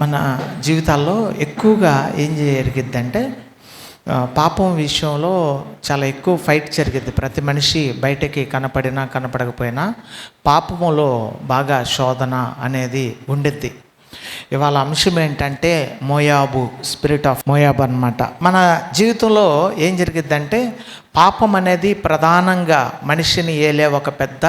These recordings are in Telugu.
మన జీవితాల్లో ఎక్కువగా ఏం జరిగిద్దంటే అంటే పాపం విషయంలో చాలా ఎక్కువ ఫైట్ జరిగిద్ది. ప్రతి మనిషి బయటకి కనపడినా కనపడకపోయినా పాపములో బాగా శోధన అనేది ఉండిద్ది. ఇవాళ అంశం ఏంటంటే మోయాబు స్పిరిట్ ఆఫ్ మోయాబు అనమాట మన జీవితంలో ఏం జరిగిద్దంటే పాపం అనేది ప్రధానంగా మనిషిని ఏలే ఒక పెద్ద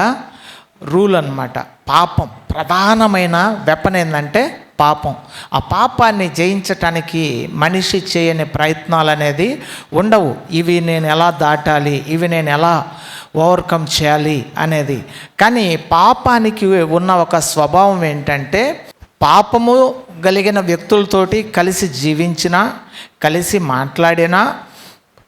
రూల్ అన్నమాట. పాపం. ప్రధానమైన వెపన్ ఏంటంటే పాపం. ఆ పాపాన్ని జయించటానికి మనిషి చేయని ప్రయత్నాలు అనేది ఉండవు. ఇవి నేను ఎలా దాటాలి? ఇవి నేను ఎలా ఓవర్కమ్ చేయాలి? అనేది. కానీ పాపానికి ఉన్న ఒక స్వభావం ఏంటంటే పాపము కలిగిన వ్యక్తులతోటి కలిసి జీవించినా కలిసి మాట్లాడినా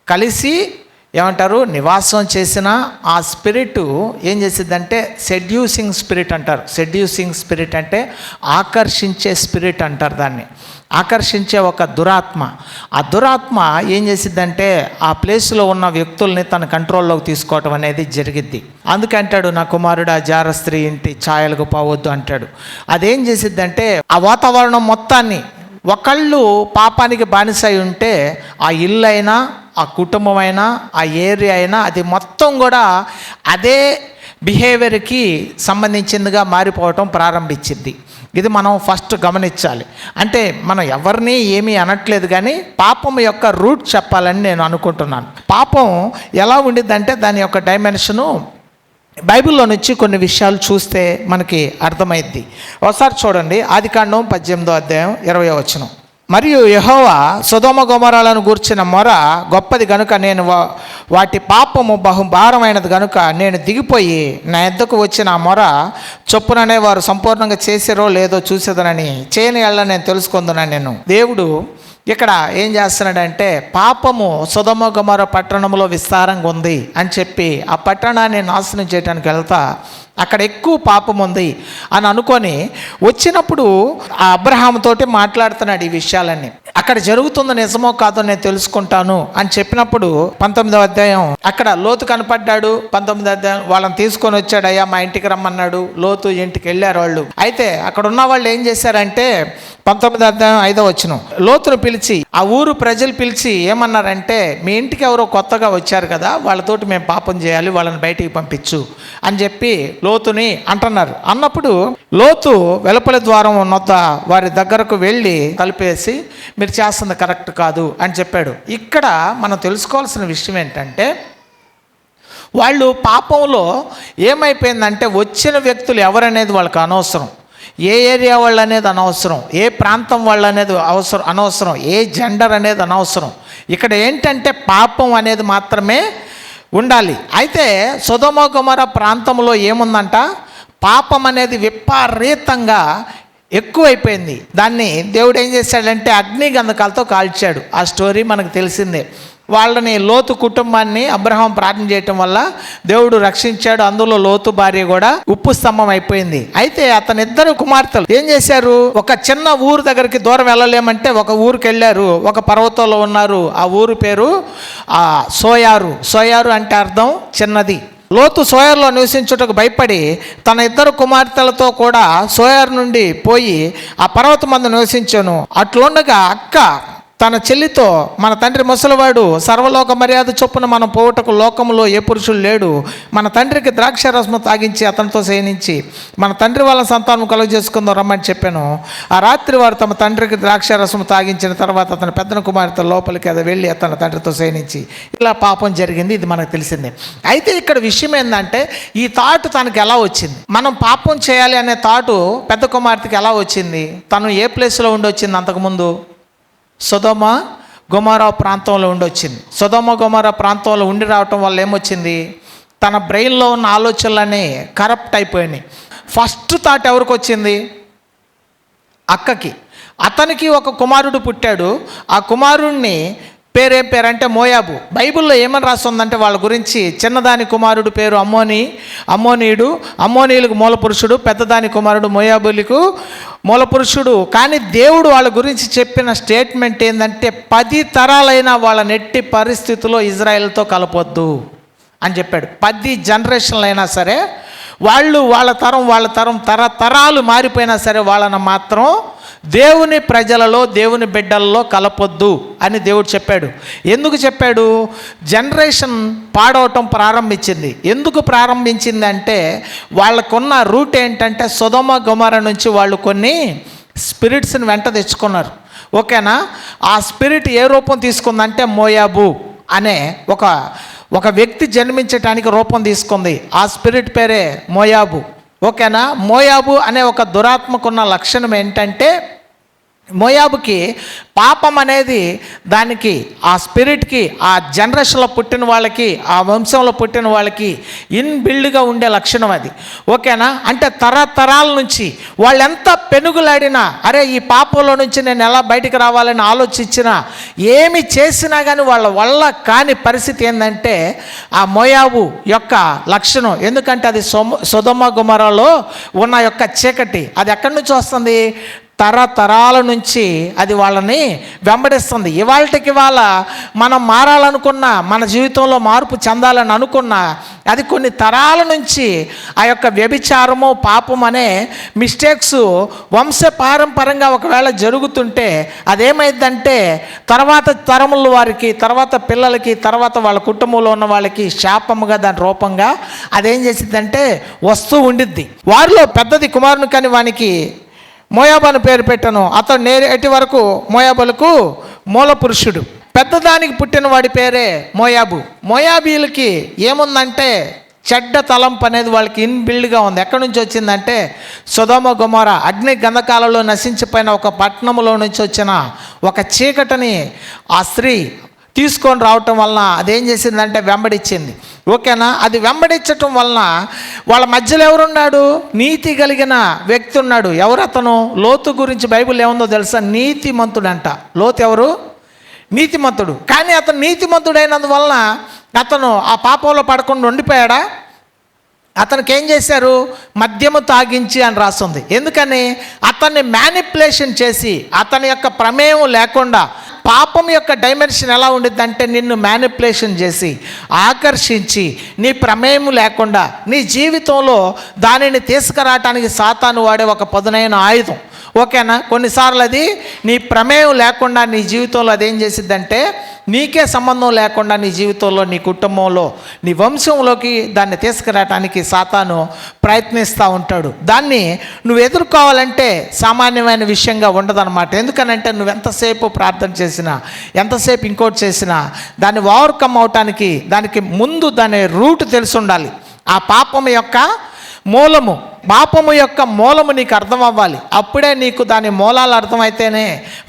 కలిసి ఏమంటారు? నివాసం చేసిన ఆ స్పిరిట్ ఏం చేసిద్దంటే సెడ్యూసింగ్ స్పిరిట్ అంటారు. సెడ్యూసింగ్ స్పిరిట్ అంటే ఆకర్షించే స్పిరిట్ అంటారు దాన్ని. ఆకర్షించే ఒక దురాత్మ. ఆ దురాత్మ ఏం చేసిద్దంటే ఆ ప్లేస్లో ఉన్న వ్యక్తుల్ని తన కంట్రోల్లోకి తీసుకోవటం అనేది జరిగిద్ది. అందుకే అంటాడు నా కుమారుడు ఆ జార స్త్రీ ఇంటి ఛాయలకు పోవద్దు అంటాడు. అదేం చేసిద్దంటే ఆ వాతావరణం మొత్తాన్ని ఒకళ్ళు పాపానికి బానిసై ఉంటే ఆ ఇల్లు అయినా ఆ కుటుంబం అయినా ఆ ఏరియా అయినా అది మొత్తం కూడా అదే బిహేవియర్కి సంబంధించిందిగా మారిపోవటం ప్రారంభించింది. ఇది మనం ఫస్ట్ గమనించాలి. అంటే మనం ఎవరిని ఏమీ అనట్లేదు కానీ పాపం యొక్క రూట్ చెప్పాలని నేను అనుకుంటున్నాను. పాపం ఎలా ఉండిద్దంటే దాని యొక్క డైమెన్షను బైబిల్లో నుంచి కొన్ని విషయాలు చూస్తే మనకి అర్థమైద్ది. ఒకసారి చూడండి. ఆది కాండం పద్దెనిమిదో అధ్యాయం ఇరవై వచనం. మరియు యహోవా సుధోమ గుమరాలను గూర్చిన మొర గొప్పది గనుక నేను వా- వాటి పాపము బహు భారమైనది గనుక నేను దిగిపోయి నా ఎద్దకు వచ్చిన ఆ మొర చొప్పుననే వారు సంపూర్ణంగా చేసారో లేదో చూసేదనని చేయని వెళ్ళ నేను తెలుసుకుందునని నేను. దేవుడు ఇక్కడ ఏం చేస్తున్నాడంటే పాపము సుధమ గుమర పట్టణంలో విస్తారంగా ఉంది అని చెప్పి ఆ పట్టణాన్ని నాశనం చేయడానికి వెళ్తా అక్కడ ఎక్కువ పాపం ఉంది అని అనుకొని వచ్చినప్పుడు ఆ అబ్రహాం తోటి మాట్లాడుతున్నాడు ఈ విషయాలన్నీ. అక్కడ జరుగుతున్న నిజమో కాదో నేను తెలుసుకుంటాను అని చెప్పినప్పుడు పంతొమ్మిదవ అధ్యాయం అక్కడ లోతు కనపడ్డాడు. పంతొమ్మిదో అధ్యాయం వాళ్ళని తీసుకొని వచ్చాడు. అయ్యా మా ఇంటికి రమ్మన్నాడు. లోతు ఇంటికి వెళ్ళారు వాళ్ళు. అయితే అక్కడ ఉన్న వాళ్ళు ఏం చేశారంటే పంతొమ్మిదో అధ్యాయం ఐదో వచ్చిన లోతును పిలిచి ఆ ఊరు ప్రజలు పిలిచి ఏమన్నారంటే మీ ఇంటికి ఎవరో కొత్తగా వచ్చారు కదా వాళ్ళతోటి మేము పాపం చేయాలి వాళ్ళని బయటికి పంపించు అని చెప్పి లోతుని అంటున్నారు. అన్నప్పుడు లోతు వెలుపల ద్వారం నొద్ద వారి దగ్గరకు వెళ్ళి కలిపేసి మీరు చేస్తుంది కరెక్ట్ కాదు అని చెప్పాడు. ఇక్కడ మనం తెలుసుకోవాల్సిన విషయం ఏంటంటే వాళ్ళు పాపంలో ఏమైపోయిందంటే వచ్చిన వ్యక్తులు ఎవరనేది వాళ్ళకి అనవసరం. ఏ ఏరియా వాళ్ళు అనేది అనవసరం. ఏ ప్రాంతం వాళ్ళు అనేది అవసరం అనవసరం. ఏ జెండర్ అనేది అనవసరం. ఇక్కడ ఏంటంటే పాపం అనేది మాత్రమే ఉండాలి. అయితే సుధమోగమర ప్రాంతంలో ఏముందంట? పాపం అనేది విపరీతంగా ఎక్కువైపోయింది. దాన్ని దేవుడు ఏం చేశాడంటే అగ్ని గంధకాలతో కాల్చాడు. ఆ స్టోరీ మనకు తెలిసిందే. వాళ్ళని లోతు కుటుంబాన్ని అబ్రహాం ప్రార్థన చేయటం వల్ల దేవుడు రక్షించాడు. అందులో లోతు భార్య కూడా ఉప్పు స్తంభం అయిపోయింది. అయితే అతని ఇద్దరు కుమార్తెలు ఏం చేశారు? ఒక చిన్న ఊరు దగ్గరికి దూరం వెళ్ళలేమంటే ఒక ఊరికి వెళ్ళారు. ఒక పర్వతంలో ఉన్నారు. ఆ ఊరు పేరు ఆ సోయారు. సోయారు అంటే అర్థం చిన్నది. లోతు సోయర్లో నివసించుటకు భయపడి తన ఇద్దరు కుమార్తెలతో కూడా సోయర్ నుండి పోయి ఆ పర్వతం మందు నివసించాను. అట్లుండగా అక్క తన చెల్లితో మన తండ్రి ముసలివాడు సర్వలోక మర్యాద చొప్పున మనం పోవటకు లోకంలో ఏ పురుషుడు లేడు. మన తండ్రికి ద్రాక్ష రసము తాగించి అతనితో శయనించి మన తండ్రి వాళ్ళ సంతానం కలుగు చేసుకుందాం రమ్మని చెప్పాను. ఆ రాత్రి వారు తమ తండ్రికి ద్రాక్ష రసము తాగించిన తర్వాత అతని పెద్దన కుమార్తె లోపలికి అది వెళ్ళి అతని తండ్రితో శయనించి ఇలా పాపం జరిగింది ఇది మనకు తెలిసిందే. అయితే ఇక్కడ విషయం ఏంటంటే ఈ థాట్ తనకి ఎలా వచ్చింది? మనం పాపం చేయాలి అనే థాటు పెద్ద కుమార్తెకి ఎలా వచ్చింది? తను ఏ ప్లేస్లో ఉండి వచ్చింది అంతకుముందు సుధమ గుమారా ప్రాంతంలో ఉండొచ్చింది. సుధమ గుమారా ప్రాంతంలో ఉండి రావటం వల్ల ఏమొచ్చింది? తన బ్రెయిన్లో ఉన్న ఆలోచనలన్నీ కరప్ట్ అయిపోయినాయి. ఫస్ట్ థాట్ ఎవరికి వచ్చింది అక్కకి. అతనికి ఒక కుమారుడు పుట్టాడు. ఆ కుమారుణ్ణి పేరేం పేరు అంటే మోయాబు. బైబిల్లో ఏమని రాస్తుందంటే వాళ్ళ గురించి చిన్నదాని కుమారుడు పేరు అమ్మోని అమ్మోనీయుడు అమ్మోనీయులకు మూలపురుషుడు పెద్దదాని కుమారుడు మోయాబులకు మూలపురుషుడు. కానీ దేవుడు వాళ్ళ గురించి చెప్పిన స్టేట్మెంట్ ఏంటంటే పది తరాలైన వాళ్ళ నెట్టి పరిస్థితిలో ఇజ్రాయెల్తో కలపొద్దు అని చెప్పాడు. పది జనరేషన్లు అయినా సరే వాళ్ళు వాళ్ళ తరం వాళ్ళ తరం తరతరాలు మారిపోయినా సరే వాళ్ళని మాత్రం దేవుని ప్రజలలో దేవుని బిడ్డలలో కలపొద్దు అని దేవుడు చెప్పాడు. ఎందుకు చెప్పాడు? జనరేషన్ పాడవటం ప్రారంభించింది. ఎందుకు ప్రారంభించింది అంటే వాళ్ళకున్న రూట్ ఏంటంటే సుధమ గుమర నుంచి వాళ్ళు కొన్ని స్పిరిట్స్ని వెంట తెచ్చుకున్నారు. ఓకేనా? ఆ స్పిరిట్ ఏ రూపం తీసుకుందంటే మోయాబు అనే ఒక ఒక వ్యక్తి జన్మించటానికి రూపం తీసుకుంది. ఆ స్పిరిట్ పేరే మోయాబు. ఓకేనా? మోయాబు అనే ఒక దురాత్మకున్న లక్షణం ఏంటంటే మోయాబుకి పాపం అనేది దానికి ఆ స్పిరిట్కి ఆ జనరేషన్లో పుట్టిన వాళ్ళకి ఆ వంశంలో పుట్టిన వాళ్ళకి ఇన్బిల్డ్గా ఉండే లక్షణం అది. ఓకేనా? అంటే తరతరాల నుంచి వాళ్ళు ఎంత పెనుగులాడినా అరే ఈ పాపంలో నుంచి నేను ఎలా బయటికి రావాలని ఆలోచించినా ఏమి చేసినా కానీ వాళ్ళ వల్ల కాని పరిస్థితి ఏంటంటే ఆ మోయాబు యొక్క లక్షణం. ఎందుకంటే అది సొమ సుధమ గుమరలో ఉన్న యొక్క చీకటి. అది ఎక్కడి నుంచి వస్తుంది? తరతరాల నుంచి అది వాళ్ళని వెంబడిస్తుంది. ఇవాళకి ఇవాళ మనం మారాలనుకున్న మన జీవితంలో మార్పు చెందాలని అనుకున్న అది కొన్ని తరాల నుంచి ఆ యొక్క వ్యభిచారము పాపం అనే మిస్టేక్స్ వంశ పారంపరంగా ఒకవేళ జరుగుతుంటే అదేమైందంటే తర్వాత తరముల వారికి తర్వాత పిల్లలకి తర్వాత వాళ్ళ కుటుంబంలో ఉన్న వాళ్ళకి శాపముగా దాని రూపంగా అదేం చేసిందంటే వస్తూ ఉండిద్ది. వారిలో పెద్దది కుమారుని కాని వానికి మోయాబు అని పేరు పెట్టను. అతడు నేటి వరకు? మోయాబులకు మూల పురుషుడు పెద్దదానికి పుట్టిన వాడి పేరే మోయాబు. మోయాబీలకి ఏముందంటే చెడ్డ తలంపు అనేది వాళ్ళకి ఇన్బిల్డ్గా ఉంది. ఎక్కడి నుంచి వచ్చిందంటే సుధమ గుమార. అగ్ని గంధకాలలో నశించిపోయిన ఒక పట్టణంలో నుంచి వచ్చిన ఒక చీకటిని ఆ స్త్రీ తీసుకొని రావటం వలన అదేం చేసిందంటే వెంబడిచ్చింది. ఓకేనా? అది వెంబడించటం వలన వాళ్ళ మధ్యలో ఎవరున్నాడు? నీతి కలిగిన వ్యక్తి ఉన్నాడు. ఎవరతను? లోతు గురించి బైబిల్ ఏముందో తెలుసా? నీతిమంతుడంట. లోతు ఎవరు? నీతిమంతుడు. కానీ అతను నీతిమంతుడైనందువలన అతను ఆ పాపంలో పడకుండా ఉండిపోయాడా? అతనికి ఏం చేశారు? మద్యము తాగించి అని రాస్తుంది. ఎందుకని? అతన్ని మ్యానిపులేషన్ చేసి అతని యొక్క ప్రమేయం లేకుండా పాపం యొక్క డైమెన్షన్ ఎలా ఉండిద్దంటే నిన్ను మ్యానిపులేషన్ చేసి ఆకర్షించి నీ ప్రమేయం లేకుండా నీ జీవితంలో దానిని తీసుకురావటానికి సాతాను వాడే ఒక పదునైన ఆయుధం. ఓకేనా? కొన్నిసార్లు అది నీ ప్రమేయం లేకుండా నీ జీవితంలో అదేం చేసిద్దంటే నీకే సంబంధం లేకుండా నీ జీవితంలో నీ కుటుంబంలో నీ వంశంలోకి దాన్ని తీసుకురావటానికి సాతాను ప్రయత్నిస్తూ ఉంటాడు. దాన్ని నువ్వు ఎదుర్కోవాలంటే సామాన్యమైన విషయంగా ఉండదన్నమాట. ఎందుకనంటే నువ్వు ఎంతసేపు ప్రార్థన చేసినా ఎంతసేపు ఇంకోటి చేసినా దాన్ని ఓవర్కమ్ అవటానికి దానికి ముందు దాని రూట్ తెలిసి ఉండాలి. ఆ పాపం యొక్క మూలము పాపము యొక్క మూలము నీకు అర్థం అవ్వాలి అప్పుడే నీకు దాని మూలాలు అర్థమైతేనే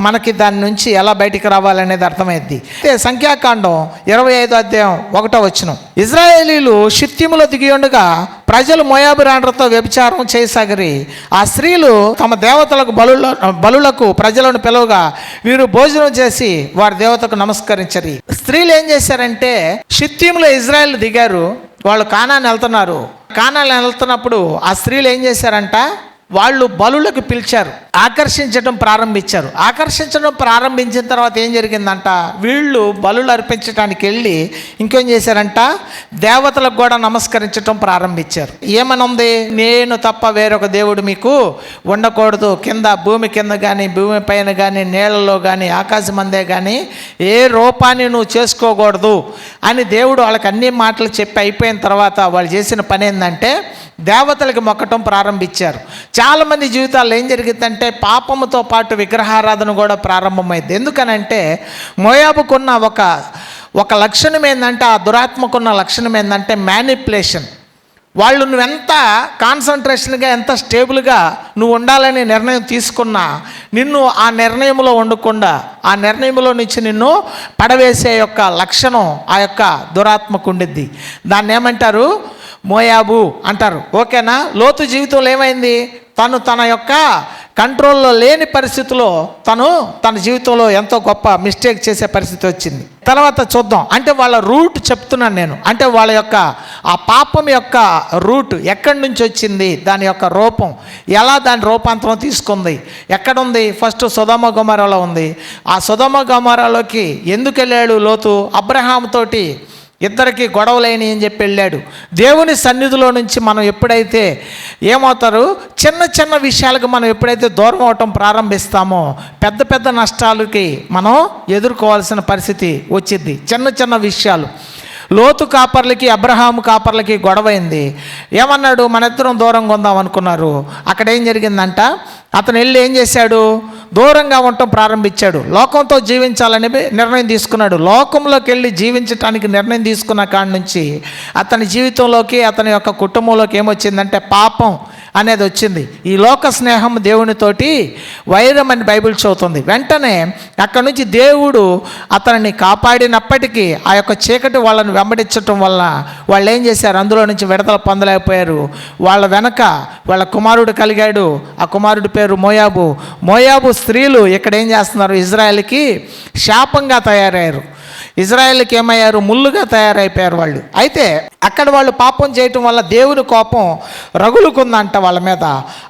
మనకి దాని నుంచి ఎలా బయటికి రావాలనేది అర్థమైద్ది. అయితే సంఖ్యాకాండం ఇరవై ఐదో అధ్యాయం ఒకటో వచ్చిన ఇజ్రాయేలీలు షిత్యములో దిగి ఉండగా ప్రజలు మోయాబిరాండ్రతో వ్యభిచారం చేయసాగరి. ఆ స్త్రీలు తమ దేవతలకు బలుల బలులకు ప్రజలను పిలువగా వీరు భోజనం చేసి వారి దేవతకు నమస్కరించరి. స్త్రీలు ఏం చేశారంటే షిత్యములో ఇజ్రాయెల్ దిగారు. వాళ్ళు కానాన్ని వెళ్తున్నారు. కానాలు వెళ్తున్నప్పుడు ఆ స్త్రీలు ఏం చేశారంట? వాళ్ళు బలులకు పిలిచారు ఆకర్షించడం ప్రారంభించారు. ఆకర్షించడం ప్రారంభించిన తర్వాత ఏం జరిగిందంట? వీళ్ళు బలులు అర్పించడానికి వెళ్ళి ఇంకేం చేశారంట? దేవతలకు కూడా నమస్కరించడం ప్రారంభించారు. ఏమనుంది? నేను తప్ప వేరొక దేవుడు మీకు ఉండకూడదు. కింద భూమి కింద కానీ భూమి పైన కానీ నీళ్ళలో కానీ ఆకాశం అందే కానీ ఏ రూపాన్ని నువ్వు చేసుకోకూడదు అని దేవుడు వాళ్ళకి అన్ని మాటలు చెప్పి అయిపోయిన తర్వాత వాళ్ళు చేసిన పని ఏంటంటే దేవతలకు మొక్కటం ప్రారంభించారు. చాలామంది జీవితాల్లో ఏం జరిగిందంటే పాపముతో పాటు విగ్రహారాధన కూడా ప్రారంభమైంది. ఎందుకనంటే మోయాబుకున్న ఒక ఒక లక్షణం ఏంటంటే ఆ దురాత్మకున్న లక్షణం ఏంటంటే మ్యానిపులేషన్ వాళ్ళు నువ్వెంత కాన్సన్ట్రేషన్గా ఎంత స్టేబుల్గా నువ్వు ఉండాలని నిర్ణయం తీసుకున్నా నిన్ను ఆ నిర్ణయంలో ఉండకుండా ఆ నిర్ణయంలో నుంచి నిన్ను పడవేసే యొక్క లక్షణం ఆ యొక్క దురాత్మకు ఉండిద్ది. దాన్ని ఏమంటారు మోయాబు అంటారు. ఓకేనా? లోతు జీవితంలో ఏమైంది? తను తన యొక్క కంట్రోల్లో లేని పరిస్థితిలో తను తన జీవితంలో ఎంతో గొప్ప మిస్టేక్ చేసే పరిస్థితి వచ్చింది. తర్వాత చూద్దాం. అంటే వాళ్ళ రూట్ చెప్తున్నాను నేను. అంటే వాళ్ళ యొక్క ఆ పాపం యొక్క రూట్ ఎక్కడి నుంచి వచ్చింది? దాని యొక్క రూపం. ఎలా దాని రూపాంతరం తీసుకుంది? ఎక్కడుంది? ఫస్ట్ సుధమ గుమరలో ఉంది. ఆ సుధమ గుమరలోకి ఎందుకు వెళ్ళాడు లోతు? అబ్రహాం తోటి ఇద్దరికి గొడవలేని అని చెప్పి వెళ్ళాడు. దేవుని సన్నిధిలో నుంచి మనం ఎప్పుడైతే ఏమవుతారు? చిన్న చిన్న విషయాలకు మనం ఎప్పుడైతే దూరం అవటం ప్రారంభిస్తామో పెద్ద పెద్ద నష్టాలకి మనం ఎదుర్కోవాల్సిన పరిస్థితి వచ్చింది చిన్న చిన్న విషయాలు. లోతు కాపర్లకి అబ్రహాం కాపర్లకి గొడవైంది. ఏమన్నాడు? మన ఇద్దరం దూరంగా ఉందాం అనుకున్నారు. అక్కడ ఏం జరిగిందంట? అతను వెళ్ళి ఏం చేశాడు? దూరంగా ఉండటం ప్రారంభించాడు. లోకంతో జీవించాలని నిర్ణయం తీసుకున్నాడు. లోకంలోకి వెళ్ళి జీవించటానికి నిర్ణయం తీసుకున్న కాడి నుంచి అతని జీవితంలోకి అతని యొక్క కుటుంబంలోకి ఏమొచ్చిందంటే పాపం. అనేది వచ్చింది. ఈ లోక స్నేహం దేవునితోటి వైరం అని బైబిల్ చదువుతుంది వెంటనే అక్కడి నుంచి దేవుడు అతనిని కాపాడినప్పటికీ ఆ యొక్క చీకటి వాళ్ళని వెంబడించటం వల్ల వాళ్ళు ఏం చేశారు? అందులో నుంచి విడతల పొందలేకపోయారు. వాళ్ళ వెనక వాళ్ళ కుమారుడు కలిగాడు. ఆ కుమారుడి పేరు మోయాబు. మోయాబు స్త్రీలు ఇక్కడ ఏం చేస్తున్నారు? ఇజ్రాయెల్కి శాపంగా తయారయ్యారు. ఇజ్రాయెల్కి ఏమయ్యారు? ముళ్ళుగా తయారైపోయారు వాళ్ళు. అయితే అక్కడ వాళ్ళు పాపం చేయటం వల్ల దేవుని కోపం రగులుకుందంట వాళ్ళ మీద.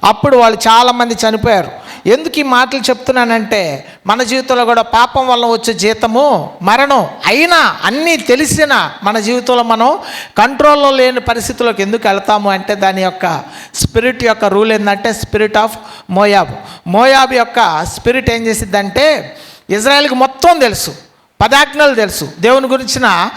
అప్పుడు వాళ్ళు చాలామంది చనిపోయారు. ఎందుకు ఈ మాటలు చెప్తున్నానంటే మన జీవితంలో కూడా పాపం వల్ల వచ్చే జీతము మరణం అయినా అన్నీ తెలిసిన మన జీవితంలో మనం కంట్రోల్లో లేని పరిస్థితుల్లోకి ఎందుకు వెళ్తాము అంటే దాని యొక్క స్పిరిట్ యొక్క రూల్ ఏంటంటే స్పిరిట్ ఆఫ్ మోయాబ్. మోయాబ్ యొక్క స్పిరిట్ ఏం చేసిద్దంటే ఇజ్రాయెల్కి మొత్తం తెలుసు. పదాజ్ఞలు తెలుసు దేవుని గురించిన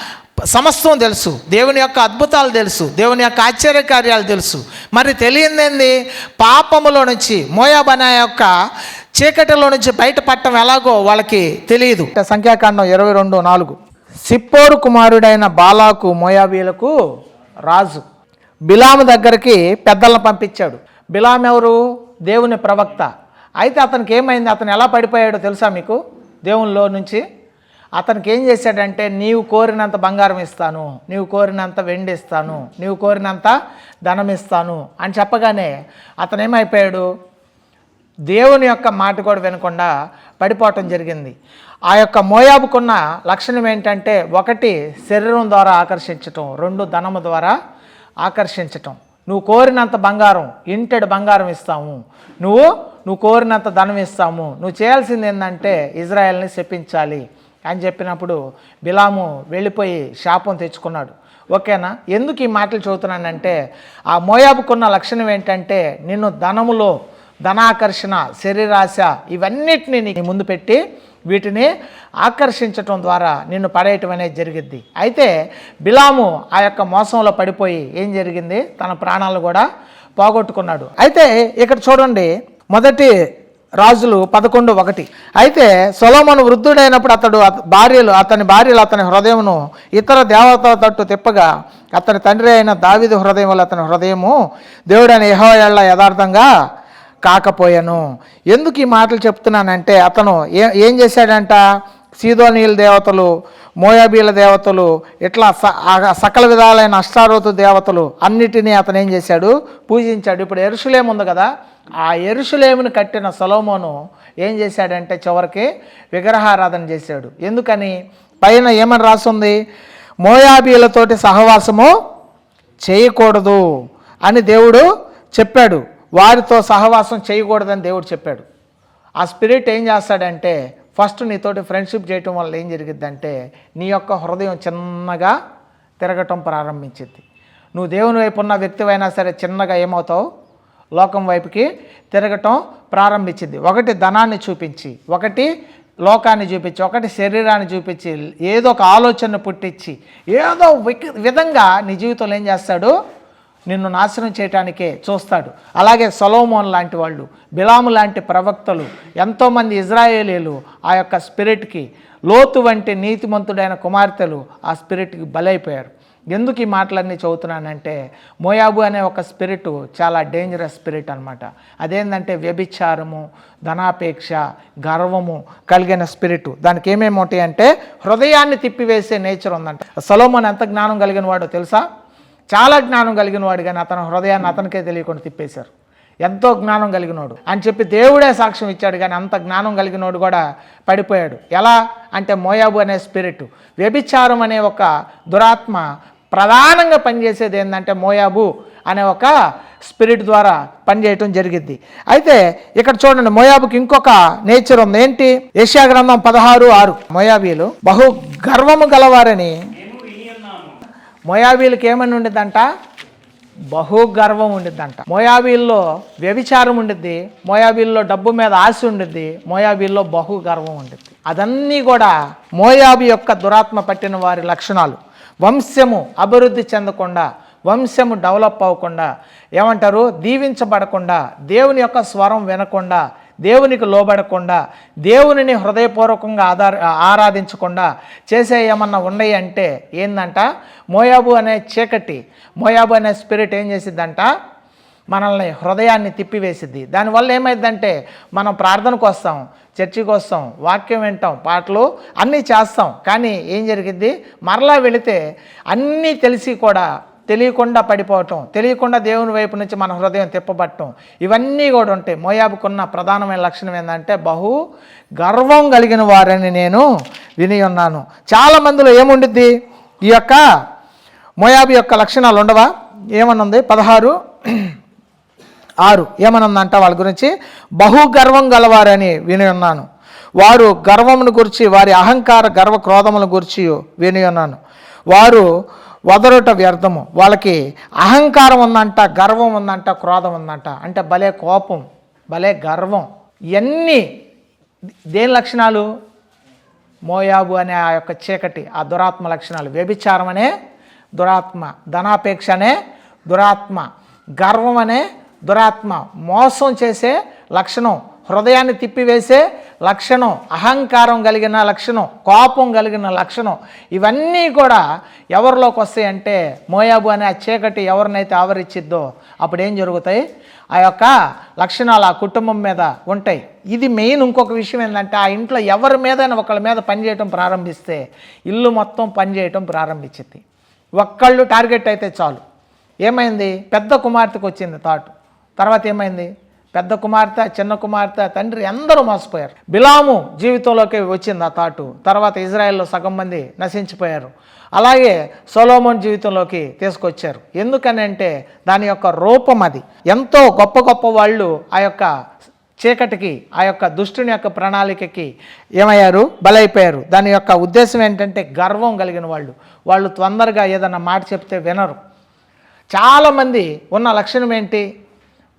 సమస్తం తెలుసు దేవుని యొక్క అద్భుతాలు తెలుసు దేవుని యొక్క ఆశ్చర్యకార్యాలు తెలుసు. మరి తెలియందేంది? పాపములో నుంచి మోయాబన యొక్క చీకటిలో నుంచి బయటపడటం ఎలాగో వాళ్ళకి తెలియదు. సంఖ్యాకాండం ఇరవై రెండు నాలుగు. సిప్పోరు కుమారుడైన బాలాకు మోయాబీలకు రాజు. బిలాము దగ్గరికి పెద్దలను పంపించాడు. బిలాం ఎవరు? దేవుని ప్రవక్త. అయితే అతనికి ఏమైంది? అతను ఎలా పడిపోయాడో తెలుసా మీకు? దేవునిలో నుంచి అతనికి ఏం చేశాడంటే నీవు కోరినంత బంగారం ఇస్తాను నీవు కోరినంత వెండి ఇస్తాను నీవు కోరినంత ధనం ఇస్తాను అని చెప్పగానే అతను ఏమైపోయాడు దేవుని యొక్క మాట కూడా వినకుండా పడిపోవటం జరిగింది. ఆ యొక్క మోయాబుకున్న లక్షణం ఏంటంటే ఒకటి శరీరం ద్వారా ఆకర్షించటం రెండు ధనము ద్వారా ఆకర్షించటం. నువ్వు కోరినంత బంగారం ఇంటెడు బంగారం ఇస్తాము. నువ్వు నువ్వు కోరినంత ధనం ఇస్తాము. నువ్వు చేయాల్సింది ఏంటంటే ఇజ్రాయెల్ని శపించాలి. అని చెప్పినప్పుడు బిలాము వెళ్ళిపోయి శాపం తెచ్చుకున్నాడు. ఓకేనా? ఎందుకు ఈ మాటలు చదువుతున్నానంటే ఆ మోయాబుకున్న లక్షణం ఏంటంటే నిన్ను ధనములో ధనాకర్షణ శరీరాశ ఇవన్నిటిని నీ ముందు పెట్టి వీటిని ఆకర్షించటం ద్వారా నిన్ను పడేయటం అనేది జరిగిద్ది. అయితే బిలాము ఆ యొక్క మోసంలో పడిపోయి ఏం జరిగింది? తన ప్రాణాలు కూడా పోగొట్టుకున్నాడు. అయితే ఇక్కడ చూడండి మొదటి రాజులు పదకొండు ఒకటి. అయితే సొలోమను వృద్ధుడైనప్పుడు అతడు భార్యలు అతని భార్యలు అతని హృదయమును ఇతర దేవతల తట్టు తిప్పగా అతని తండ్రి అయిన దావిదు హృదయం వల్ల అతని హృదయము దేవుడైన యెహోవా యథార్థంగా కాకపోయాను. ఎందుకు ఈ మాటలు చెప్తున్నానంటే అతను ఏ ఏం చేశాడంట? సీదోనీయుల దేవతలు మోయాబీల దేవతలు ఇట్లా స- సకల విధాలైన అష్టారోతు దేవతలు అన్నిటినీ అతను ఏం చేశాడు? పూజించాడు. ఇప్పుడు ఎరుషులేం ఉంది కదా ఆ ఎరుషులేముని కట్టిన సొలోమోను ఏం చేశాడంటే చివరికి విగ్రహారాధన చేశాడు. ఎందుకని? పైన ఏమని రాస్తుంది మోయాబీలతోటి సహవాసము చేయకూడదు అని దేవుడు చెప్పాడు. వారితో సహవాసం చేయకూడదని దేవుడు చెప్పాడు. ఆ స్పిరిట్ ఏం చేస్తాడంటే ఫస్ట్ నీతోటి ఫ్రెండ్షిప్ చేయటం వల్ల ఏం జరిగిద్దంటే నీ యొక్క హృదయం చిన్నగా తిరగటం ప్రారంభించింది. నువ్వు దేవుని వైపు ఉన్న వ్యక్తివైనా సరే చిన్నగా ఏమవుతావు? లోకం వైపుకి తిరగటం ప్రారంభించింది. ఒకటి ధనాన్ని చూపించి ఒకటి లోకాన్ని చూపించి ఒకటి శరీరాన్ని చూపించి ఏదో ఒక ఆలోచన పుట్టించి ఏదో విధంగా నీ జీవితంలో ఏం చేస్తాడు? నిన్ను నాశనం చేయటానికే చూస్తాడు. అలాగే సొలోమోన్ లాంటి వాళ్ళు బిలాము లాంటి ప్రవక్తలు ఎంతోమంది ఇజ్రాయేలీలు ఆ యొక్క స్పిరిట్కి లోతు వంటి నీతిమంతుడైన కుమార్తెలు ఆ స్పిరిట్కి బలైపోయారు. ఎందుకు ఈ మాటలన్నీ చదువుతున్నానంటే మోయాబు అనే ఒక స్పిరిట్ చాలా డేంజరస్ స్పిరిట్ అనమాట అదేంటంటే వ్యభిచారము ధనాపేక్ష గర్వము కలిగిన స్పిరిట్. దానికి ఏమేమి ఉంటాయి అంటే హృదయాన్ని తిప్పివేసే నేచర్ ఉందంట. సలోమన్ ఎంత జ్ఞానం కలిగిన వాడో తెలుసా? చాలా జ్ఞానం కలిగిన వాడు కానీ అతను హృదయాన్ని అతనికే తెలియకుండా తిప్పేశారు. ఎంతో జ్ఞానం కలిగినోడు. అని చెప్పి దేవుడే సాక్ష్యం ఇచ్చాడు కానీ అంత జ్ఞానం కలిగినోడు కూడా పడిపోయాడు. ఎలా? అంటే మోయాబు అనే స్పిరిట్. వ్యభిచారం అనే ఒక దురాత్మ ప్రధానంగా పనిచేసేది ఏంటంటే మోయాబు అనే ఒక స్పిరిట్ ద్వారా పనిచేయటం జరిగిద్ది. అయితే ఇక్కడ చూడండి మోయాబుకి ఇంకొక నేచర్ ఉంది. ఏంటి? ఏషియా గ్రంథం పదహారు ఆరు. మోయాబీలు బహు గర్వము గలవారని మోయాబీలకు ఏమని ఉండిద్దంట? బహు గర్వం ఉండిద్దంట. మోయాబీల్లో వ్యభిచారం ఉండిద్ది మోయాబీల్లో డబ్బు మీద ఆశ ఉండిద్ది మోయాబీల్లో బహు గర్వం ఉండిద్ది. అదన్నీ కూడా మోయాబి యొక్క దురాత్మ పట్టిన వారి లక్షణాలు. వంశము అభివృద్ధి చెందకుండా వంశము డెవలప్ అవ్వకుండా ఏమంటారు? దీవించబడకుండా దేవుని యొక్క స్వరం వినకుండా దేవునికి లోబడకుండా దేవునిని హృదయపూర్వకంగా ఆధార ఆరాధించకుండా చేసే ఏమన్నా ఉన్నాయి అంటే ఏందంట? మోయాబు అనే చీకటి మోయాబు అనే స్పిరిట్ ఏం చేసిద్దంట? మనల్ని హృదయాన్ని తిప్పివేసిద్ది. దానివల్ల ఏమైందంటే మనం ప్రార్థనకు వస్తాం చర్చికి వస్తాం వాక్యం వింటాం పాటలు అన్నీ చేస్తాం. కానీ ఏం జరిగిద్ది? మరలా వెళితే అన్నీ తెలిసి కూడా తెలియకుండా పడిపోవటం తెలియకుండా దేవుని వైపు నుంచి మన హృదయం తిప్పబట్టం ఇవన్నీ కూడా ఉంటాయి మోయాబుకున్న ప్రధానమైన లక్షణం ఏంటంటే బహు గర్వం కలిగిన వారని నేను విని ఉన్నాను. చాలా మందిలో ఏముండిద్ది? ఈ యొక్క మోయాబు యొక్క లక్షణాలు ఉండవా? ఏమనుంది? పదహారు ఆరు. ఏమనుందంట వాళ్ళ గురించి? బహు గర్వం గలవారని విని ఉన్నాను. వారు గర్వమును గురించి వారి అహంకార గర్వ క్రోధముల గురించి విని ఉన్నాను. వారు వదరుట వ్యర్థము. వాళ్ళకి అహంకారం ఉందంట గర్వం ఉందంట క్రోధం ఉందంట. అంటే భలే కోపం భలే గర్వం. ఇవన్నీ దేని లక్షణాలు? మోయాబు అనే ఆ యొక్క చీకటి ఆ దురాత్మ లక్షణాలు. వ్యభిచారం అనే దురాత్మ ధనాపేక్ష అనే దురాత్మ గర్వం అనే దురాత్మ. మోసం చేసే లక్షణం హృదయాన్ని తిప్పివేసే లక్షణం అహంకారం కలిగిన లక్షణం కోపం కలిగిన లక్షణం ఇవన్నీ కూడా ఎవరిలోకి వస్తాయంటే మోయాబు అనే ఆ చీకటి ఎవరినైతే ఆవరించిద్దో అప్పుడు ఏం జరుగుతాయి? ఆ యొక్క లక్షణాలు ఆ కుటుంబం మీద ఉంటాయి. ఇది మెయిన్ ఇంకొక విషయం ఏంటంటే ఆ ఇంట్లో ఎవరి మీదైనా ఒకళ్ళ మీద పనిచేయటం ప్రారంభిస్తే ఇల్లు మొత్తం పనిచేయటం ప్రారంభించింది. ఒక్కళ్ళు టార్గెట్ అయితే చాలు. ఏమైంది? పెద్ద కుమార్తెకు వచ్చింది థాట్. తర్వాత ఏమైంది? పెద్ద కుమార్తె చిన్న కుమార్తె తండ్రి అందరూ మోసపోయారు. బిలాము జీవితంలోకి వచ్చింది ఆ థాటు తర్వాత ఇజ్రాయెల్లో సగం మంది నశించిపోయారు. అలాగే సొలోమోన్ జీవితంలోకి తీసుకొచ్చారు. ఎందుకని అంటే దాని యొక్క రూపం అది. ఎంతో గొప్ప గొప్ప వాళ్ళు ఆ యొక్క చీకటికి ఆ యొక్క దుష్టుని యొక్క ప్రణాళికకి ఏమయ్యారు? బలైపోయారు. దాని యొక్క ఉద్దేశం ఏంటంటే గర్వం కలిగిన వాళ్ళు. వాళ్ళు తొందరగా ఏదైనా మాట చెప్తే వినరు. చాలామంది ఉన్న లక్షణం ఏంటి?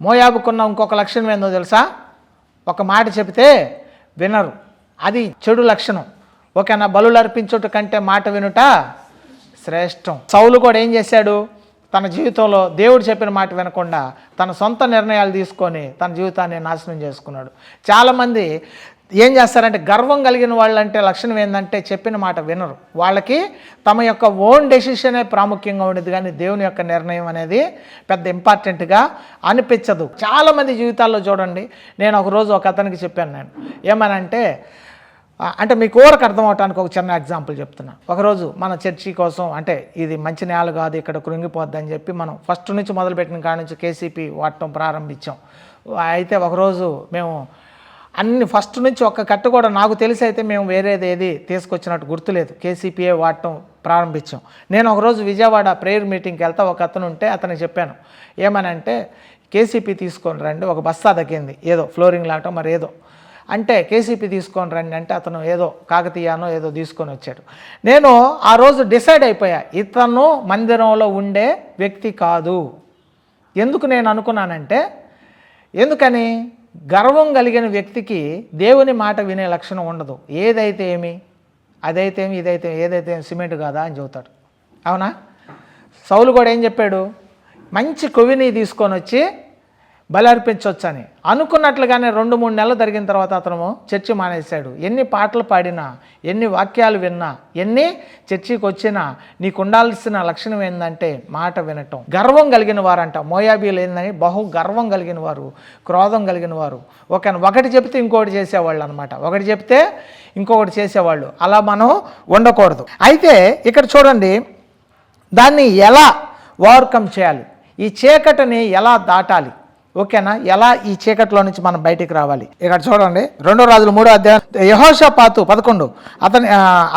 మోయాబుకున్న ఇంకొక లక్షణం ఏందో తెలుసా? ఒక మాట చెబితే వినరు. అది చెడు లక్షణం. ఓకేనా? బలు అర్పించుట కంటే మాట వినుట శ్రేష్టం. సౌలు కూడా ఏం చేశాడు? తన జీవితంలో దేవుడు చెప్పిన మాట వినకుండా తన సొంత నిర్ణయాలు తీసుకొని తన జీవితాన్ని నాశనం చేసుకున్నాడు. చాలామంది ఏం చేస్తారంటే గర్వం కలిగిన వాళ్ళంటే లక్షణం ఏంటంటే చెప్పిన మాట వినరు. వాళ్ళకి తమ యొక్క ఓన్ డెసిషనే ప్రాముఖ్యంగా ఉండేది కానీ దేవుని యొక్క నిర్ణయం అనేది పెద్ద ఇంపార్టెంట్గా అనిపించదు. చాలామంది జీవితాల్లో చూడండి నేను ఒకరోజు ఒక అతనికి చెప్పాను నేను. ఏమనంటే అంటే మీ కోరకు అర్థం అవటానికి ఒక చిన్న ఎగ్జాంపుల్ చెప్తున్నా. ఒకరోజు మన చర్చి కోసం అంటే ఇది మంచి నేల కాదు ఇక్కడ కృంగిపోద్ది అని చెప్పి మనం ఫస్ట్ నుంచి మొదలుపెట్టిన కాడ నుంచి కేసీపీ వాడటం ప్రారంభించాం. అయితే ఒకరోజు మేము అన్ని ఫస్ట్ నుంచి ఒక్క కట్ట కూడా నాకు తెలిసి అయితే మేము వేరేది ఏది తీసుకొచ్చినట్టు గుర్తులేదు. కేసీపీఏ వాడటం ప్రారంభించాం. నేను ఒకరోజు విజయవాడ ప్రేయర్ మీటింగ్కి వెళ్తా ఒక అతను ఉంటే అతనికి చెప్పాను. ఏమనంటే కేసీపీ తీసుకొని రండి ఒక బస్తా తగ్గింది. ఏదో ఫ్లోరింగ్ లాగటం మరి ఏదో. అంటే కేసీపీ తీసుకొని రండి అంటే అతను ఏదో కాకతీయానో ఏదో తీసుకొని వచ్చాడు. నేను ఆ రోజు డిసైడ్ అయిపోయా. ఇతను మందిరంలో ఉండే వ్యక్తి కాదు. ఎందుకు నేను అనుకున్నానంటే ఎందుకని? గర్వం కలిగిన వ్యక్తికి దేవుని మాట వినే లక్షణం ఉండదు. ఏదైతే ఏమి? అదైతే ఏమి? ఇదైతే ఏదైతే సిమెంట్ కాదా అని చెబుతాడు. అవునా? సౌలు కూడా ఏం చెప్పాడు? మంచి కొవ్విని తీసుకొని వచ్చి బలి అర్పించవచ్చని అనుకున్నట్లుగానే రెండు మూడు నెలలు జరిగిన తర్వాత అతను చర్చి మానేశాడు. ఎన్ని పాటలు పాడినా ఎన్ని వాక్యాలు విన్నా ఎన్ని చర్చికి వచ్చినా నీకు ఉండాల్సిన లక్షణం ఏంటంటే మాట వినటం. గర్వం కలిగిన వారంట. మోయాబీలు ఏందని బహు గర్వం కలిగిన వారు క్రోధం కలిగిన వారు. ఒక ఒకటి చెప్తే ఇంకొకటి చేసేవాళ్ళు అనమాట ఒకటి చెప్తే ఇంకొకటి చేసేవాళ్ళు. అలా మనం ఉండకూడదు. అయితే ఇక్కడ చూడండి దాన్ని ఎలా ఓవర్కమ్ చేయాలి? ఈ చీకటిని ఎలా దాటాలి? ఓకేనా? ఎలా ఈ చీకట్లో నుంచి మనం బయటికి రావాలి? ఇక్కడ చూడండి రెండో రాజులు మూడో అధ్యాయం యహోష పాతు పదకొండు. అతని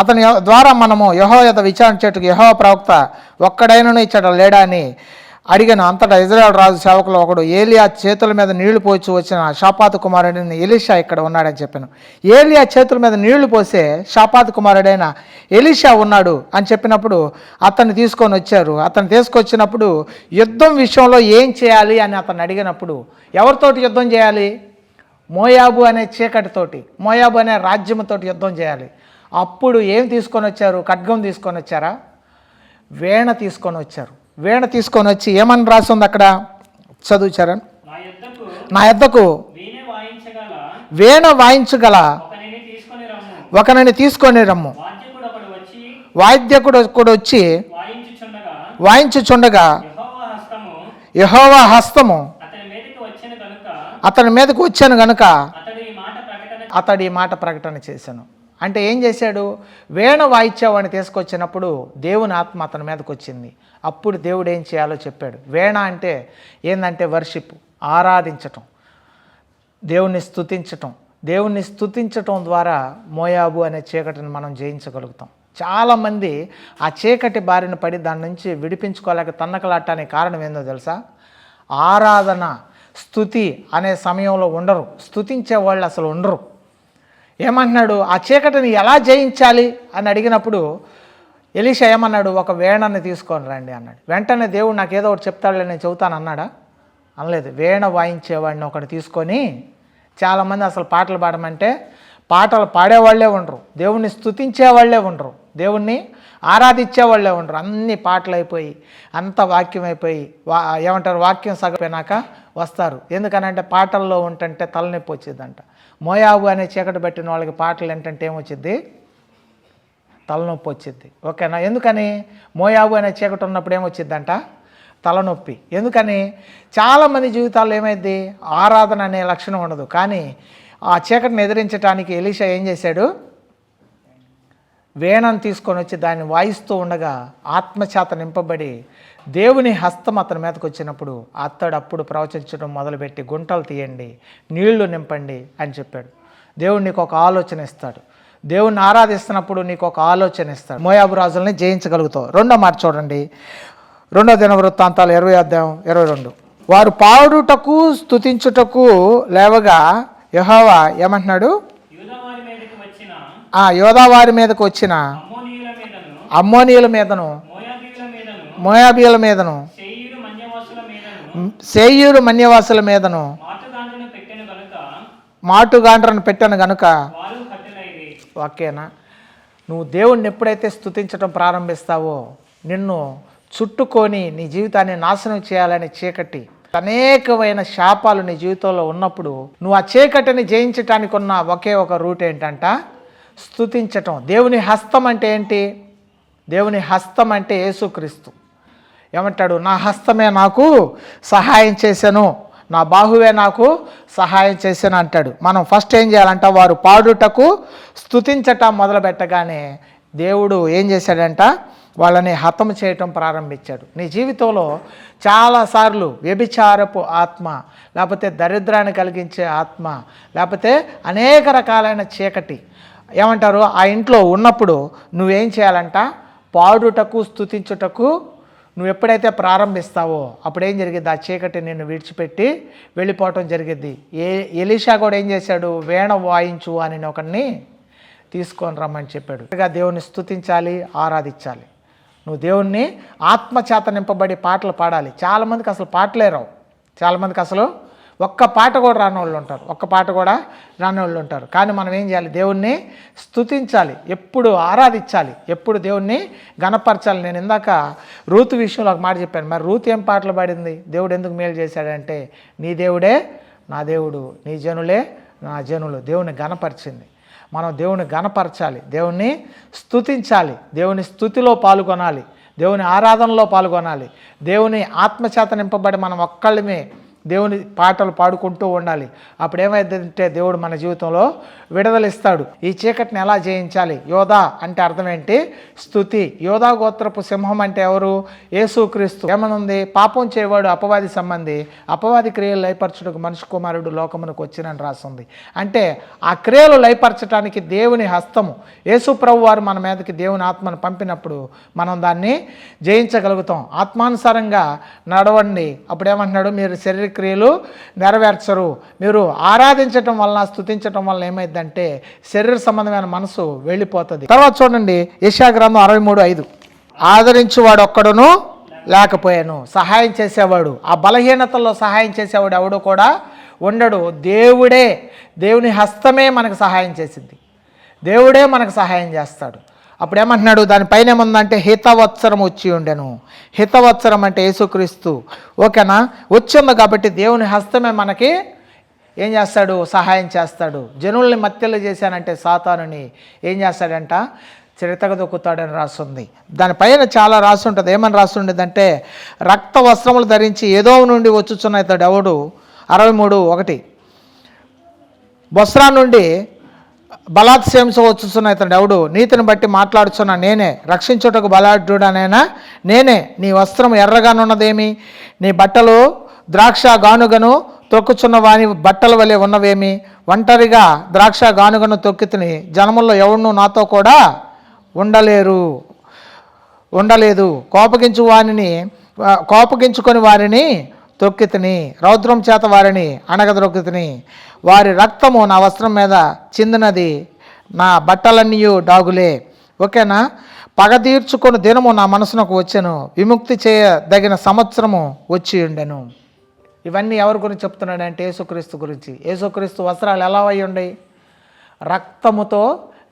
అతని ద్వారా మనము యహో యొక్క విచారించేట్టుకు యహో ప్రవక్త ఒక్కడైనను ఇచ్చట లేడా అని. అడిగాను అంతటా ఇజ్రాయల్ రాజు సేవకులు ఒకడు ఏలియా చేతుల మీద నీళ్ళు పోసి వచ్చిన షాపాత్ కుమారుడైన ఎలిషా ఇక్కడ ఉన్నాడని చెప్పాను. ఏలియా చేతుల మీద నీళ్ళు పోసే షాపాత్ కుమారుడైన ఎలిషా ఉన్నాడు అని చెప్పినప్పుడు అతన్ని తీసుకొని వచ్చారు. అతను తీసుకొచ్చినప్పుడు యుద్ధం విషయంలో ఏం చేయాలి అని అతను అడిగినప్పుడు ఎవరితోటి యుద్ధం చేయాలి? మోయాబు అనే చీకటితోటి మోయాబు అనే రాజ్యంతోటి యుద్ధం చేయాలి. అప్పుడు ఏం తీసుకొని వచ్చారు? ఖడ్గం తీసుకొని వచ్చారా? వేణ తీసుకొని వచ్చారు. వీణ తీసుకొని వచ్చి ఏమని రాసింది అక్కడ? చదువుచారా నా యుద్ధకు నా యొద్దకు వీణే వాయించగల ఒకనిని తీసుకొని రమ్ము. వాద్యకుడు కూడా వచ్చి వాయించుచుండగా యెహోవా హస్తము అతని మీదకి వచ్చిన గనుక అతడు ఈ మాట ప్రకటన చేశాను. అంటే ఏం చేశాడు? వీణ వాయిచ్చేవాడిని తీసుకొచ్చినప్పుడు దేవుని ఆత్మ అతని మీదకి వచ్చింది. అప్పుడు దేవుడు ఏం చేయాలో చెప్పాడు. వేణ అంటే ఏంటంటే వర్షిప్ ఆరాధించటం దేవుణ్ణి స్థుతించటం దేవుణ్ణి స్థుతించటం ద్వారా మోయాబు అనే చీకటిని మనం జయించగలుగుతాం. చాలామంది ఆ చీకటి బారిన పడి దాని నుంచి విడిపించుకోలేక తన్నకలాటానికి కారణం ఏందో తెలుసా? ఆరాధన స్థుతి అనే సమయంలో ఉండరు. స్థుతించే వాళ్ళు అసలు ఉండరు. ఏమంటున్నాడు ఆ చీకటిని ఎలా జయించాలి? అని అడిగినప్పుడు ఎలీష ఏమన్నాడు ఒక వేణని తీసుకొని రండి అన్నాడు. వెంటనే దేవుడు నాకు ఏదో ఒకటి చెప్తాడులే నేను చెబుతాను అన్నాడా? అనలేదు. వేణ వాయించేవాడిని ఒకటి తీసుకొని చాలామంది అసలు పాటలు పాడమంటే పాటలు పాడేవాళ్ళే ఉండరు. దేవుణ్ణి స్తుతించే వాళ్ళే ఉండరు. దేవుణ్ణి ఆరాధించే వాళ్ళే ఉండరు. అన్ని పాటలు అయిపోయి అంత వాక్యం అయిపోయి వా ఏమంటారు వాక్యం సగపోయినాక వస్తారు. ఎందుకనంటే పాటల్లో ఉంటుంటే తలనొప్పి వచ్చిందంట. మోయాబు అనే చీకటి పెట్టిన వాళ్ళకి పాటలు ఏంటంటే ఏమొచ్చింది తలనొప్పి వచ్చింది ఓకేనా? ఎందుకని? మోయాబు అనే చీకటి ఉన్నప్పుడు ఏమొచ్చిందంట తలనొప్పి. ఎందుకని? చాలామంది జీవితాల్లో ఏమైంది ఆరాధన అనే లక్షణం ఉండదు. కానీ ఆ చీకటిని ఎదిరించడానికి ఎలీషా ఏం చేశాడు? వీణను తీసుకొని వచ్చి దాన్ని వాయిస్తూ ఉండగా ఆత్మచేత నింపబడి దేవుని హస్తం అతని మీదకి వచ్చినప్పుడు అతడు అప్పుడు ప్రవచించడం మొదలుపెట్టి గుంటలు తీయండి నీళ్ళు నింపండి అని చెప్పాడు. దేవుడు నీకు ఒక ఆలోచన ఇస్తాడు. దేవుణ్ణి ఆరాధిస్తున్నప్పుడు నీకు ఒక ఆలోచన ఇస్తాడు. మోయాబు రాజుల్ని జయించగలుగుతావు. రెండో మాట చూడండి. రెండో దిన వృత్తాంతాలు ఇరవై అధ్యాయం ఇరవై రెండు. వారు పాడుటకు స్తుతించుటకు లేవగా యెహోవా ఏమంటున్నాడు? ఆ యోధావారి మీదకు వచ్చిన అమ్మోనీయుల మీదను మోయాబీయుల మీదను. సేయుడు మన్యవాసుల మీదను. మాటుగాండ్రును పెట్టిన గనుక. ఓకేనా? నువ్వు దేవుణ్ణి ఎప్పుడైతే స్తుతించడం ప్రారంభిస్తావో నిన్ను చుట్టుకొని నీ జీవితాన్ని నాశనం చేయాలనే చీకటి. అనేకమైన శాపాలు నీ జీవితంలో ఉన్నప్పుడు నువ్వు ఆ చీకటిని జయించటానికి ఉన్న ఒకే ఒక రూట్ ఏంటంట? స్తుతించటం. దేవుని హస్తం అంటే ఏంటి? దేవుని హస్తం అంటే యేసుక్రీస్తు. ఏమంటాడు? నా హస్తమే నాకు సహాయం చేశాను. నా బాహువే నాకు సహాయం చేశాను అంటాడు. మనం ఫస్ట్ ఏం చేయాలంట వారు పాడుటకు స్థుతించటం మొదలు పెట్టగానే దేవుడు ఏం చేశాడంట? వాళ్ళని హతం చేయటం ప్రారంభించాడు. నీ జీవితంలో చాలాసార్లు వ్యభిచారపు ఆత్మ లేకపోతే దరిద్రాన్ని కలిగించే ఆత్మ లేకపోతే అనేక రకాలైన చీకటి. ఏమంటారు? ఆ ఇంట్లో ఉన్నప్పుడు నువ్వేం చేయాలంట? పాడుటకు స్థుతించుటకు నువ్వు ఎప్పుడైతే ప్రారంభిస్తావో అప్పుడు ఏం జరిగింది ఆ చీకటి నిన్ను విడిచిపెట్టి వెళ్ళిపోవటం జరిగింది ఏ ఎలీషా కూడా ఏం చేశాడు? వేణ వాయించు అని ఒకరిని తీసుకొని రమ్మని చెప్పాడు. ఇక దేవుని స్థుతించాలి ఆరాధించాలి. నువ్వు దేవుణ్ణి ఆత్మచేత నింపబడి పాటలు పాడాలి. చాలామందికి అసలు పాటలే రావు. చాలామందికి అసలు ఒక్క పాట కూడా రాని వాళ్ళు ఉంటారు. ఒక్క పాట కూడా రాని వాళ్ళు ఉంటారు. కానీ మనం ఏం చేయాలి? దేవుణ్ణి స్థుతించాలి ఎప్పుడు ఆరాధించాలి. ఎప్పుడు దేవుణ్ణి గణపరచాలి నేను ఇందాక రూతు విషయంలో ఒక మాట చెప్పాను. మరి రూతు ఏం పాటలు పాడింది? దేవుడు ఎందుకు మేలు చేశాడంటే నీ దేవుడే నా దేవుడు నీ జనులే నా జనులు. దేవుని గణపరిచింది మనం దేవుని గణపరచాలి దేవుణ్ణి స్థుతించాలి దేవుని స్థుతిలో పాల్గొనాలి. దేవుని ఆరాధనలో పాల్గొనాలి. దేవుని ఆత్మచేత నింపబడి మనం ఒక్కళ్ళమే దేవుని పాటలు పాడుకుంటూ ఉండాలి. అప్పుడు ఏమైందంటే దేవుడు మన జీవితంలో విడుదలిస్తాడు. ఈ చీకటిని ఎలా జయించాలి? యోధా అంటే అర్థం ఏంటి? స్థుతి. యోధా గోత్రపు సింహం అంటే ఎవరు? యేసుక్రీస్తు ఏమనుంది? పాపం చేయవాడు అపవాది సంబంధి. అపవాది క్రియలు లయపరచుటకు మనిషి కుమారుడు లోకమునకు వచ్చినని రాస్తుంది అంటే ఆ క్రియలు లయపరచడానికి దేవుని హస్తము. యేసు ప్రభు వారు మన మీదకి దేవుని ఆత్మను పంపినప్పుడు మనం దాన్ని జయించగలుగుతాం. ఆత్మానుసారంగా నడవండి. అప్పుడు ఏమంటున్నాడు మీరు శరీర క్రియలు నెరవేర్చరు. మీరు ఆరాధించటం వలన స్థుతించటం వలన ఏమైందంటే శరీర సంబంధమైన మనసు వెళ్ళిపోతుంది. తర్వాత చూడండి యశాగ్రంథం అరవై మూడు ఐదు. ఆదరించువాడు ఒక్కడును లేకపోయాను సహాయం చేసేవాడు. ఆ బలహీనతల్లో సహాయం చేసేవాడు ఎవడు కూడా ఉండడు. దేవుడే దేవుని హస్తమే మనకు సహాయం చేసింది. దేవుడే మనకు సహాయం చేస్తాడు. అప్పుడు ఏమంటున్నాడు దానిపైన ఏముందంటే హితవత్సరం వచ్చి ఉండెను. హితవత్సరం అంటే యేసుక్రీస్తు. ఓకేనా? వచ్చింది కాబట్టి దేవుని హస్తమే మనకి ఏం చేస్తాడు? సహాయం చేస్తాడు. జనుల్ని మత్యలు చేశానంటే సాతానుని ఏం చేస్తాడంట? చిరతగదొక్కుతాడని రాస్తుంది దానిపైన చాలా రాసి ఉంటుంది ఏమని రాసి రక్త వస్త్రములు ధరించి ఏదో నుండి వచ్చుచున్న ఇతడు ఎవడు? అరవై మూడు ఒకటి. బొస్రా నుండి బలాత్సహింస వచ్చుతున్న ఇతను ఎవడు నీతిని బట్టి మాట్లాడుచున్న నేనే. రక్షించుటకు బలాఢ్యుడనైనా నేనే. నీ వస్త్రం ఎర్రగానున్నదేమి? నీ బట్టలు ద్రాక్ష గానుగను తొక్కుచున్న వాని బట్టల వలె ఉన్నవేమి? ఒంటరిగా ద్రాక్ష గానుగను తొక్కితిని జనముల్లో ఎవడును నాతో కూడా ఉండలేరు. ఉండలేదు. కోపగించు వానిని కోపగించుకొని వారిని తొక్కితిని రౌద్రం చేత వారిని అణగద్రొక్కితిని వారి రక్తము నా వస్త్రం మీద చిందినది నా బట్టలన్నీ డాగులే. ఓకేనా? పగ తీర్చుకొని దినము నా మనసునకు వచ్చాను విముక్తి చేయదగిన సంవత్సరము వచ్చి ఉండెను. ఇవన్నీ ఎవరి గురించి చెప్తున్నాడంటే యేసుక్రీస్తు గురించి. యేసుక్రీస్తు వస్త్రాలు ఎలా అయి ఉన్నాయి రక్తముతో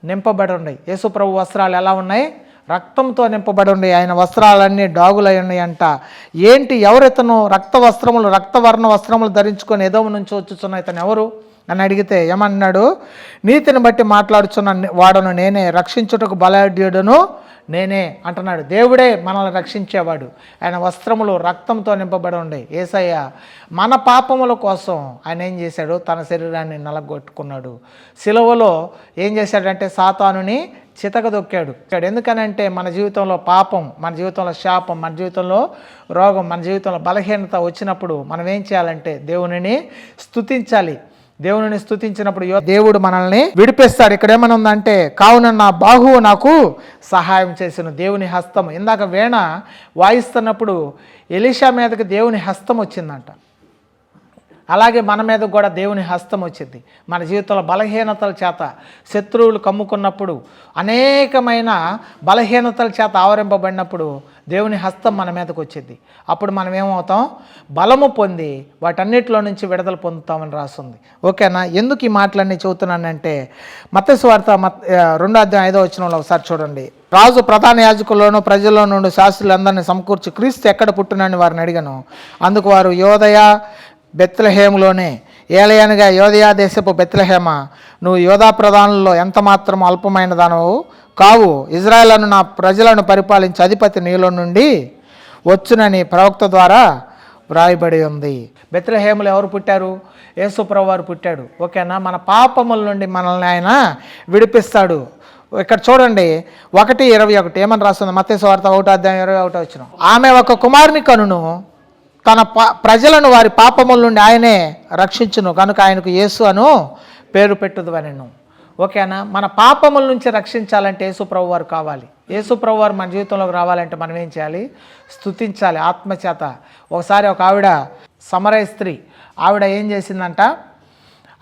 నింపబడి ఉన్నాయి యేసుప్రభు వస్త్రాలు ఎలా ఉన్నాయి? రక్తంతో నింపబడి ఉండే ఆయన వస్త్రాలన్నీ డాగులై ఉన్నాయంట. ఏంటి ఎవరితను రక్త వస్త్రములు రక్తవర్ణ వస్త్రములు ధరించుకొని ఏదో నుంచి వచ్చుచున్న ఇతను ఎవరు? అని అడిగితే ఏమన్నాడు? నీతిని బట్టి మాట్లాడుచున్న వాడను నేనే రక్షించుటకు బలాఢ్యుడును నేనే అంటున్నాడు. దేవుడే మనల్ని రక్షించేవాడు. ఆయన వస్త్రములు రక్తంతో నింపబడి ఉండే ఏసయ్య మన పాపముల కోసం ఆయన ఏం చేశాడు? తన శరీరాన్ని నలగొట్టుకున్నాడు. సిలువలో ఏం చేశాడంటే సాతానుని చితకదొక్కాడు. ఎందుకనంటే మన జీవితంలో పాపం మన జీవితంలో శాపం మన జీవితంలో రోగం మన జీవితంలో బలహీనత వచ్చినప్పుడు మనం ఏం చేయాలంటే దేవునిని స్తుతించాలి. దేవుని స్థుతించినప్పుడు యో- దేవుడు మనల్ని విడిపిస్తాడు. ఇక్కడ ఏమనుందంటే ఉందంటే కావున నా బాహువు నాకు సహాయం చేసిన దేవుని హస్తం ఇందాక వీణ వాయిస్తున్నప్పుడు ఎలీషా మీదకి దేవుని హస్తం వచ్చిందంట అలాగే మన మీద కూడా దేవుని హస్తం వచ్చింది. మన జీవితంలో బలహీనతల చేత శత్రువులు కమ్ముకున్నప్పుడు అనేకమైన బలహీనతల చేత ఆవరింపబడినప్పుడు దేవుని హస్తం మన మీదకు వచ్చింది. అప్పుడు మనం ఏమవుతాం? బలము పొంది వాటన్నిటిలో నుంచి విడుదల పొందుతామని రాస్తుంది ఓకేనా? ఎందుకు ఈ మాటలన్నీ చెబుతున్నానంటే మత్స్వార్త మత్ రెండో అధ్యాయం ఐదో వచ్చినంలో ఒకసారి చూడండి. రాజు ప్రధాన యాజకుల్లోనూ ప్రజల్లో నుండి శాస్త్రులందరినీ సమకూర్చి క్రీస్తు ఎక్కడ పుట్టినని వారిని అడిగాను. అందుకు వారు యోదయ బెత్లహేములోనే. ఏలయనగా యోధయా దేశపు బెత్లహేమ నువ్వు యోధా ప్రధానుల్లో ఎంత మాత్రం అల్పమైన దానవు కావు ఇజ్రాయెలను నా ప్రజలను పరిపాలించే అధిపతి నీలో నుండి వచ్చునని ప్రవక్త ద్వారా వ్రాయబడి ఉంది. బెత్లహేములు ఎవరు పుట్టారు? యేసుప్రభు వారు పుట్టాడు. ఓకేనా? మన పాపముల నుండి మనల్ని ఆయన విడిపిస్తాడు. ఇక్కడ చూడండి ఒకటి ఇరవై ఒకటి. ఏమని రాస్తుంది? మత్స్య వార్త ఒకటో అధ్యాయం ఇరవై ఒకటో వచ్చిన. ఆమె ఒక కుమారుని కనును. తన ప ప్రజలను వారి పాపముల నుండి ఆయనే రక్షించును. కనుక ఆయనకు యేసు అను పేరు పెట్టుదు అనను ఓకేనా? మన పాపముల నుంచి రక్షించాలంటే యేసుప్రభు వారు కావాలి. యేసుప్రభు వారు మన జీవితంలోకి రావాలంటే మనం ఏం చేయాలి? స్తుతించాలి ఆత్మచేత. ఒకసారి ఒక ఆవిడ సమరయ స్త్రీ. ఆవిడ ఏం చేసిందంట?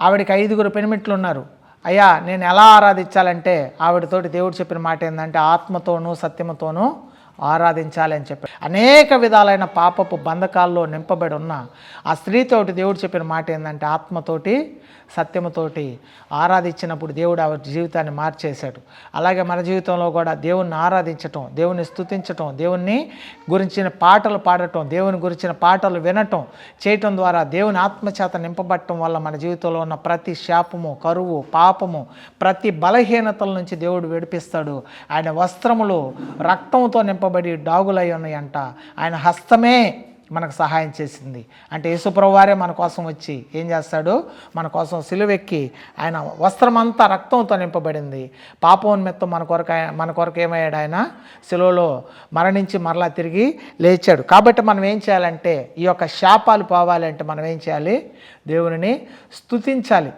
ఆవిడకి ఐదుగురు పెనిమిట్లు ఉన్నారు. అయ్యా నేను ఎలా ఆరాధించాలంటే ఆవిడతోటి దేవుడు చెప్పిన మాట ఏంటంటే ఆత్మతోనూ సత్యముతోనూ ఆరాధించాలి అని చెప్పాడు. అనేక విధాలైన పాపపు బంధకాల్లో నింపబడి ఉన్న ఆ స్త్రీతోటి దేవుడు చెప్పిన మాట ఏంటంటే ఆత్మతోటి సత్యముతోటి ఆరాధించినప్పుడు దేవుడు ఆవిడ జీవితాన్ని మార్చేశాడు. అలాగే మన జీవితంలో కూడా దేవుణ్ణి ఆరాధించటం దేవుని స్థుతించటం దేవుణ్ణి గురించిన పాటలు పాడటం దేవుని గురించిన పాటలు వినటం చేయటం ద్వారా దేవుని ఆత్మచేత నింపబడటం వల్ల మన జీవితంలో ఉన్న ప్రతి శాపము కరువు పాపము ప్రతి బలహీనతల నుంచి దేవుడు విడిపిస్తాడు. ఆయన వస్త్రములు రక్తంతో నింప నింపబడి డాగులై ఉన్నాయంట. ఆయన హస్తమే మనకు సహాయం చేసింది. అంటే యేసుప్రభువారే మన కోసం వచ్చి ఏం చేస్తాడు? మన కోసం సిలువెక్కి ఆయన వస్త్రం అంతా రక్తంతో నింపబడింది. పాపోన్మెత్తం మన కొరకు మన కొరకు ఏమయ్యాడు ఆయన? సిలువలో మరణించి మరలా తిరిగి లేచాడు. కాబట్టి మనం ఏం చేయాలంటే ఈ యొక్క శాపాలు పోవాలంటే మనం ఏం చేయాలి? దేవుని స్తుతించాలి.